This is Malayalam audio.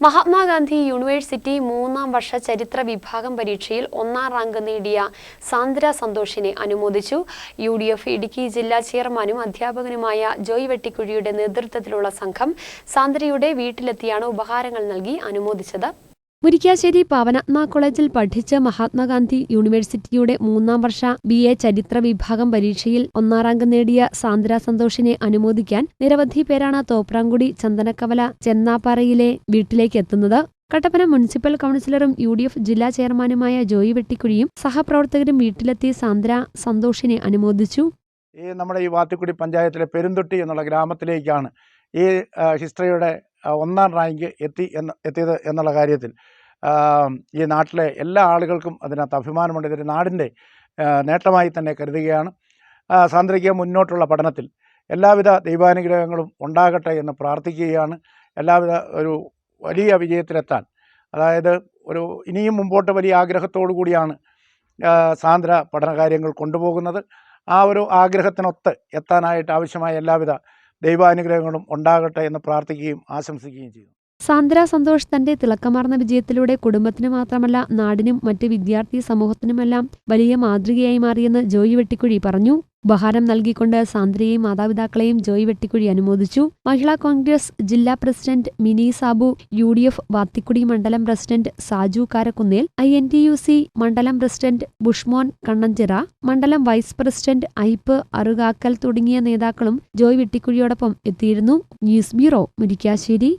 മഹാത്മാഗാന്ധി യൂണിവേഴ്സിറ്റി മൂന്നാം വർഷ ചരിത്ര വിഭാഗം പരീക്ഷയിൽ ഒന്നാം റാങ്ക് നേടിയ സാന്ദ്ര സന്തോഷിനെ അനുമോദിച്ചു. യു ഡി എഫ് ഇടുക്കി ജില്ലാ ചെയർമാനും അധ്യാപകനുമായ ജോയ് വെട്ടിക്കുഴിയുടെ നേതൃത്വത്തിലുള്ള സംഘം സാന്ദ്രയുടെ വീട്ടിലെത്തിയാണ് ഉപഹാരങ്ങൾ നൽകി അനുമോദിച്ചത്. മുരിക്കാശ്ശേരി പവനാത്മ കോളേജിൽ പഠിച്ച മഹാത്മാഗാന്ധി യൂണിവേഴ്സിറ്റിയുടെ മൂന്നാം വർഷ ബി എ ചരിത്ര വിഭാഗം പരീക്ഷയിൽ ഒന്നാം റാങ്ക് നേടിയ സാന്ദ്ര സന്തോഷിനെ അനുമോദിക്കാൻ നിരവധി പേരാണ് തോപ്രാങ്കുടി ചന്ദനക്കവല ചെന്നാപ്പാറയിലെ വീട്ടിലേക്ക് എത്തുന്നത്. കട്ടപ്പന മുനിസിപ്പൽ കൌൺസിലറും യു ഡി എഫ് ജില്ലാ ചെയർമാനുമായ ജോയി വെട്ടിക്കുഴിയും സഹപ്രവർത്തകരും വീട്ടിലെത്തി സാന്ദ്ര സന്തോഷിനെ അനുമോദിച്ചു. ഈ നമ്മുടെ ഈ വാത്തിക്കുടി പഞ്ചായത്തിലെ പെരുന്തൊട്ടി എന്നുള്ള ഗ്രാമത്തിലേക്കാണ് ഈ ഹിസ്റ്ററിയുടെ ഒന്നാം റാങ്ക് എത്തി എന്ന് എത്തിയത് എന്നുള്ള കാര്യത്തിൽ ഈ നാട്ടിലെ എല്ലാ ആളുകൾക്കും അതിനകത്ത് അഭിമാനമുണ്ട്. ഇതൊരു നാടിന്റെ നേട്ടമായി തന്നെ കരുതുകയാണ്. സാന്ദ്രിക മുന്നോട്ടുള്ള പഠനത്തിൽ എല്ലാവിധ ദൈവാനുഗ്രഹങ്ങളും ഉണ്ടാകട്ടെ എന്ന് പ്രാർത്ഥിക്കുകയാണ്. എല്ലാവിധ ഒരു വലിയ വിജയത്തിലെത്താൻ. അതായത് ഒരു ഇനിയും മുമ്പോട്ട് വലിയ ആഗ്രഹത്തോടു കൂടിയാണ് സാന്ദ്ര പഠന കാര്യങ്ങൾ കൊണ്ടുപോകുന്നത്. ആ ഒരു ആഗ്രഹത്തിനൊത്ത് എത്താനായിട്ട് ആവശ്യമായ എല്ലാവിധ ദൈവാനുഗ്രഹങ്ങളും ഉണ്ടാകട്ടെ എന്ന് പ്രാർത്ഥിക്കുകയും ആശംസിക്കുകയും ചെയ്തു. സാന്ദ്ര സന്തോഷ് തന്റെ തിളക്കമാർന്ന വിജയത്തിലൂടെ കുടുംബത്തിന് മാത്രമല്ല നാടിനും മറ്റ് വിദ്യാർത്ഥി സമൂഹത്തിനുമെല്ലാം വലിയ മാതൃകയായി മാറിയെന്ന് ജോയി വെട്ടിക്കുഴി പറഞ്ഞു. ഉപഹാരം നൽകിക്കൊണ്ട് സാന്ദ്രയെയും മാതാപിതാക്കളെയും ജോയി വെട്ടിക്കുഴി അനുമോദിച്ചു. മഹിളാ കോൺഗ്രസ് ജില്ലാ president Mini Sabu U D F Vathikkudy മണ്ഡലം president Saju Karakkunnel I N T U C മണ്ഡലം പ്രസിഡന്റ് ബുഷ്മോൻ കണ്ണഞ്ചിറ മണ്ഡലം വൈസ് പ്രസിഡന്റ് ഐപ്പ് അറുകാക്കൽ തുടങ്ങിയ നേതാക്കളും ജോയ് വെട്ടിക്കുഴിയോടൊപ്പം എത്തിയിരുന്നു. News bureau Murikkassery.